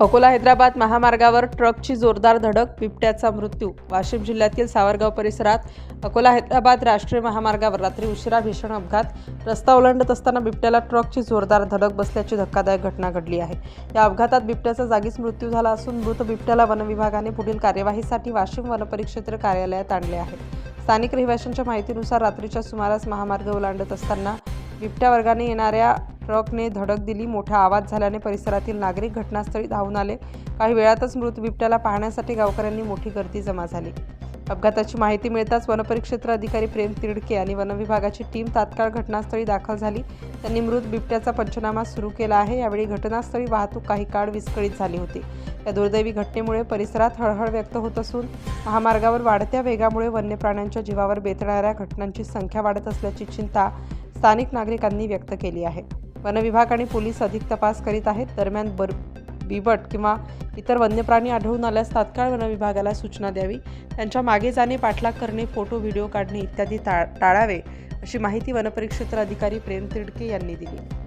अकोला हैदराबाद महामार्गावर ट्रकची जोरदार धडक बिबट्याचा मृत्यू. वाशिम जिल्ह्यातील सावरगाव परिसरात अकोला हैदराबाद राष्ट्रीय महामार्गावर रात्री उशिरा भीषण अपघात. रस्ता ओलांडत असताना बिबट्याला ट्रकची जोरदार धडक बसल्याची धक्कादायक घटना घडली आहे. या अपघातात बिबट्याचा जागीच मृत्यू झाला असून मृत बिबट्याला वनविभागाने पुढील कार्यवाहीसाठी वाशिम वनपरिक्षेत्र कार्यालयात आणले आहे. स्थानिक रहिवाशांच्या माहितीनुसार रात्रीच्या सुमारास महामार्ग ओलांडत असताना बिबट्या वर्गाने येणाऱ्या ट्रकने धडक दिली. मोठा आवाज झाल्याने परिसरातील नागरिक घटनास्थळी धावून आले. काही वेळातच मृत बिबट्याला पाहण्यासाठी गावकऱ्यांनी मोठी गर्दी जमा झाली. अपघाताची माहिती मिळताच वनपरिक्षेत्र अधिकारी प्रेम तिडके आणि वनविभागाची टीम तात्काळ घटनास्थळी दाखल झाली. त्यांनी मृत बिबट्याचा पंचनामा सुरू केला आहे. यावेळी घटनास्थळी वाहतूक काही काळ विस्कळीत झाली होती. या दुर्दैवी घटनेमुळे परिसरात हळहळ व्यक्त होत असून महामार्गावर वाढत्या वेगामुळे वन्य प्राण्यांच्या जीवावर बेतणाऱ्या घटनांची संख्या वाढत असल्याची चिंता स्थानिक नागरिकांनी व्यक्त केली आहे. वनविभाग आणि पोलीस अधिक तपास करीत आहेत. दरम्यान बर बिबट किंवा इतर वन्य प्राणी आढळून आल्यास तात्काळ वनविभागाला सूचना द्यावी. त्यांच्या मागे जाणे पाठलाग करणे फोटो व्हिडिओ काढणे इत्यादी टा टाळावे अशी माहिती वनपरिक्षेत्र अधिकारी प्रेम तिडके यांनी दिली.